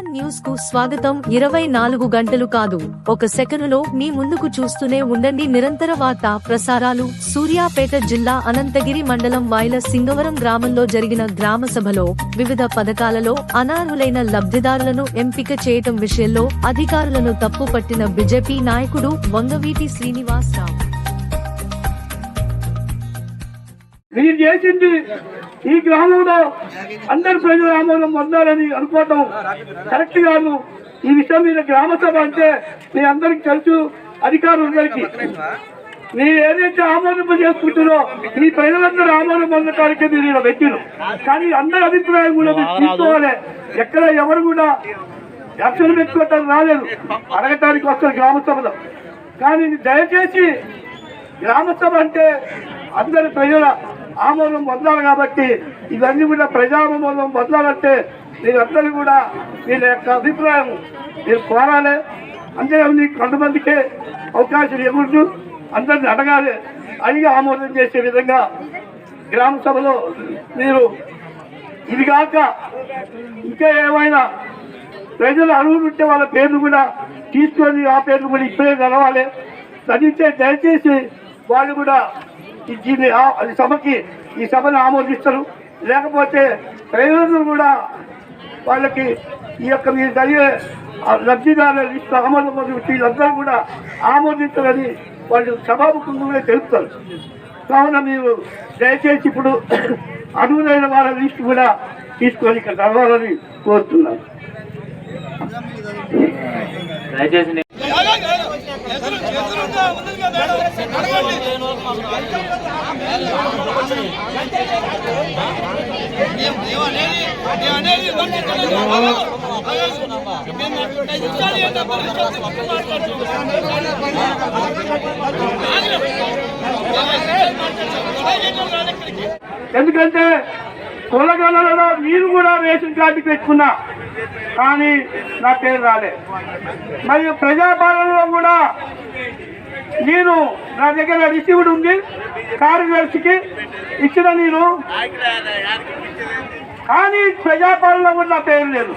న్యూస్కు స్వాగతం. ఇరవై నాలుగు గంటలు కాదు. ఒక సెకనులో మీ ముందుకు చూస్తూనే ఉండండి నిరంతర వార్త ప్రసారాలు. సూర్యాపేట జిల్లా అనంతగిరి మండలం వాయిల సింగవరం గ్రామంలో జరిగిన గ్రామ సభలో వివిధ పథకాలలో అనర్హులైన లబ్ధిదారులను ఎంపిక చేయటం విషయంలో అధికారులను తప్పు పట్టిన బీజేపీ నాయకుడు వంగవీటి శ్రీనివాసరావు. రావు ఈ గ్రామంలో అందరు ప్రజల ఆమోదం పొందాలని అనుకోవటం కరెక్ట్ కాదు. ఈ విషయం మీద గ్రామ సభ అంటే మీ అందరికి తెలుసు అధికారులందరికీ. మీరు ఏదైతే ఆమోదింపు చేసుకుంటారో మీ ప్రజలందరూ ఆమోదం పొందటానికి మీరు ఇలా కానీ అందరి అభిప్రాయం కూడా మీరు తీసుకోవాలి. ఎక్కడ ఎవరు కూడా యాక్షన్ పెట్టుకోవటానికి రాలేదు. అడగటానికి వస్తారు గ్రామ సభలో. కానీ దయచేసి గ్రామ సభ అంటే అందరి ప్రజల ఆమోదం పొందాలి కాబట్టి ఇవన్నీ కూడా ప్రజామోదం పొందాలంటే మీరందరూ కూడా వీళ్ళ యొక్క అభిప్రాయం మీరు కోరాలి. అంతేకాదు కొంతమందికే అవకాశం ఇవ్వద్దు అందరిని అడగాలి. అడిగి ఆమోదం చేసే విధంగా గ్రామ సభలో మీరు ఇది కాక ఇంకా ఏమైనా ప్రజలు అరువులు పెట్టే వాళ్ళ పేర్లు కూడా తీసుకొని ఆ పేర్లు కూడా ఇప్పుడే కలవాలి చదివితే దయచేసి వాళ్ళు కూడా దీన్ని ఈ సభకి ఈ సభను ఆమోదిస్తారు. లేకపోతే ప్రజలందరూ కూడా వాళ్ళకి ఈ యొక్క మీరు జరిగే ఆ లబ్ధిదారుల లిస్టు ఆమోదం పొంది వీళ్ళందరూ కూడా ఆమోదించాలని వాళ్ళు సభాముఖంగా తెలుపుతారు. కావున మీరు దయచేసి ఇప్పుడు అర్హులైన వాళ్ళ లిస్టు కూడా తీసుకొని ఇక్కడ చదవాలని కోరుతున్నాను. దయచేసి ఎందుకంటే కులగణలో మీరు కూడా రేషన్ కార్డు పెట్టుకున్నా కానీ నా పేరు రాలే. మరియు ప్రజాపాలనలో కూడా నేను నా దగ్గర రిసీవ్డ్ ఉంది. కార్యదర్శికి ఇచ్చిన నేను. కానీ ప్రజాపాలన కూడా నా పేరు లేదు.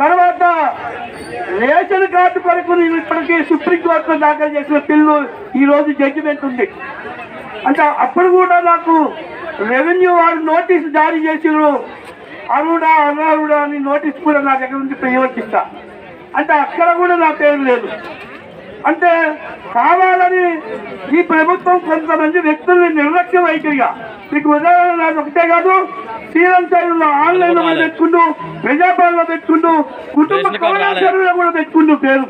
తర్వాత రేషన్ కార్డు కొరకు నేను ఇప్పటికీ సుప్రీంకోర్టులో దాఖలు చేసిన బిల్లు ఈరోజు జడ్జిమెంట్ ఉంది. అంటే అప్పుడు కూడా నాకు రెవెన్యూ వారు నోటీస్ జారీ చేసిరు అరుడా అనరుడా అని నోటీస్ కూడా నా దగ్గర నుంచి ప్రయోగిస్తా అంటే అక్కడ కూడా నా పేరు లేదు. అంటే కావాలని ఈ ప్రభుత్వం కొంతమంది వ్యక్తుల్ని నిర్లక్ష్యం వైఖరిగా మీకు ఉదాహరణ ఒకటే కాదు శ్రీరంగంలో ఆన్లైన్లో పెట్టుకుంటూ ప్రజాపాలనలో పెట్టుకుంటూ కుటుంబ. కౌన్సిలర్లో కూడా పెట్టుకుంటూ పేరు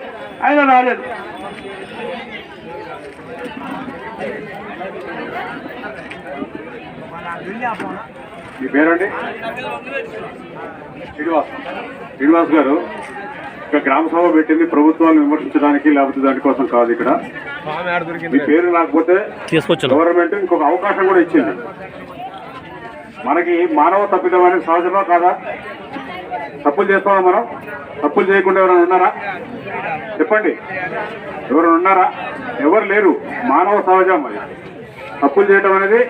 ఆయన రాలేదు మీ పేరండి? శ్రీనివాస్. శ్రీనివాస్ గారు ఇక్కడ గ్రామ సభ పెట్టింది ప్రభుత్వాన్ని విమర్శించడానికి లేకపోతే దానికోసం కాదు ఇక్కడ. మీ పేరు రాకపోతే గవర్నమెంట్ ఇంకొక అవకాశం కూడా ఇచ్చింది. మనకి మానవ తప్పిదం అనేది సహజమా కాదా? తప్పులు చేస్తామా మనం? తప్పులు చేయకుండా ఎవరైనా ఉన్నారా? చెప్పండి. ఎవరైనా ఉన్నారా? ఎవరు లేరు? మానవ సహజం అది. తప్పులు చేయడం అనేది